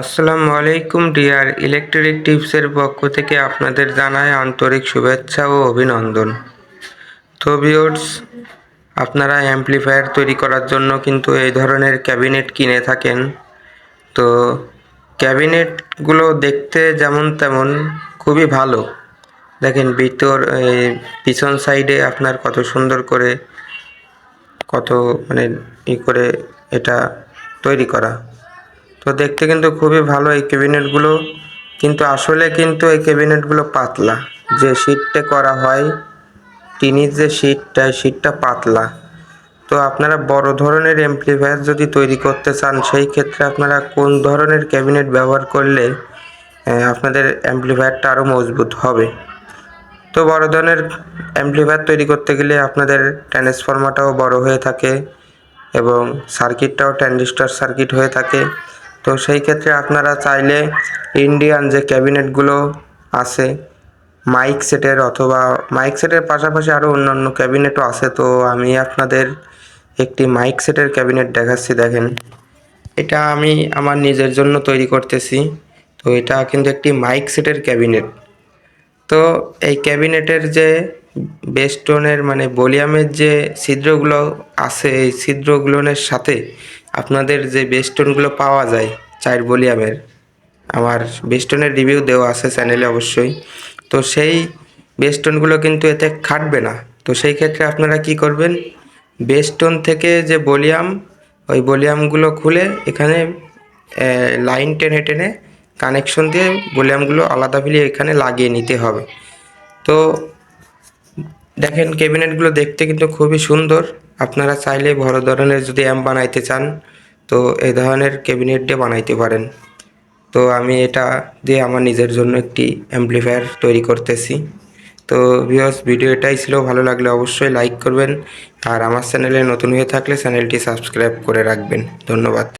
আসসালামু আলাইকুম, deer electric টিপসের পক্ষ থেকে আপনাদের জানাই আন্তরিক শুভেচ্ছা ও অভিনন্দন। তো ভিউয়ার্স, আপনারা অ্যাম্পলিফায়ার তৈরি করার জন্য কিন্তু এই ধরনের ক্যাবিনেট কিনে থাকেন। তো ক্যাবিনেটগুলো দেখতে যেমন তেমন খুবই ভালো। দেখেন ভিতর পিছন সাইডে আপনার কত সুন্দর করে কত মানে ই করে এটা তৈরি করা। তো দেখতে কিন্তু খুবই ভালো এই ক্যাবিনেটগুলো। কিন্তু আসলে কিন্তু এই ক্যাবিনেটগুলো পাতলা। যে শীটটা করা হয়, টিনির যে শীটটা শীটটা পাতলা। তো আপনারা বড় ধরনের এমপ্লিফায়ার যদি তৈরি করতে চান, সেই ক্ষেত্রে আপনারা কোন ধরনের ক্যাবিনেট ব্যবহার করলে আপনাদের অ্যাম্পলিফায়ারটা আরও মজবুত হবে? তো বড় ধরনের অ্যাম্পলিফায়ার তৈরি করতে গেলে আপনাদের ট্রান্সফর্মারটাও বড় হয়ে থাকে এবং সার্কিটটাও ট্রানজিস্টর সার্কিট হয়ে থাকে। তো সেই ক্ষেত্রে আপনারা চাইলে ইন্ডিয়ান যে ক্যাবিনেটগুলো আছে মাইক সেটের অথবা মাইক সেটের পাশাপাশি আরও অন্যান্য ক্যাবিনেটও আছে, তো আমি আপনাদের একটি মাইক সেটের ক্যাবিনেট দেখাচ্ছি, দেখেন। এটা আমি আমার নিজের জন্য তৈরি করতেছি, তো এটা কিন্তু একটি মাইক সেটের ক্যাবিনেট তো এই ক্যাবিনেটের যে বেস্টনের মানে ভলিউমের যে ছিদ্রগুলো আছে, এই ছিদ্রগুলোনের সাথে আপনাদের যে বেস্টনগুলো পাওয়া যায় চার ভলিউমের, আমার বেস্টনের রিভিউ দেওয়া আছে চ্যানেলে অবশ্যই। তো সেই বেস্টনগুলো কিন্তু এতে খাটবে না। তো সেই ক্ষেত্রে আপনারা কি করবেন? বেস্টন থেকে যে ভলিউম ওই ভলিউমগুলো খুলে এখানে লাইন টেনে টেনে কানেকশন দিয়ে ভলিউমগুলো আলাদা ফেলে এখানে লাগিয়ে নিতে হবে। তো দেখেন ক্যাবিনেটগুলো দেখতে কিন্তু খুবই সুন্দর। আপনারা চাইলে বড় ধরনের যদি অ্যাম্প বানাইতে চান, তো এই ধরনের ক্যাবিনেট দিয়ে বানাইতে পারেন। তো আমি এটা দিয়ে আমার নিজের জন্য একটি অ্যাম্পলিফায়ার তৈরি করতেছি। তো ভিউয়ার্স ভিডিও এটাই ছিল। ভালো লাগলে অবশ্যই লাইক করবেন। আর আমার চ্যানেলে নতুন হয়ে থাকলে চ্যানেলটি সাবস্ক্রাইব করে রাখবেন। ধন্যবাদ।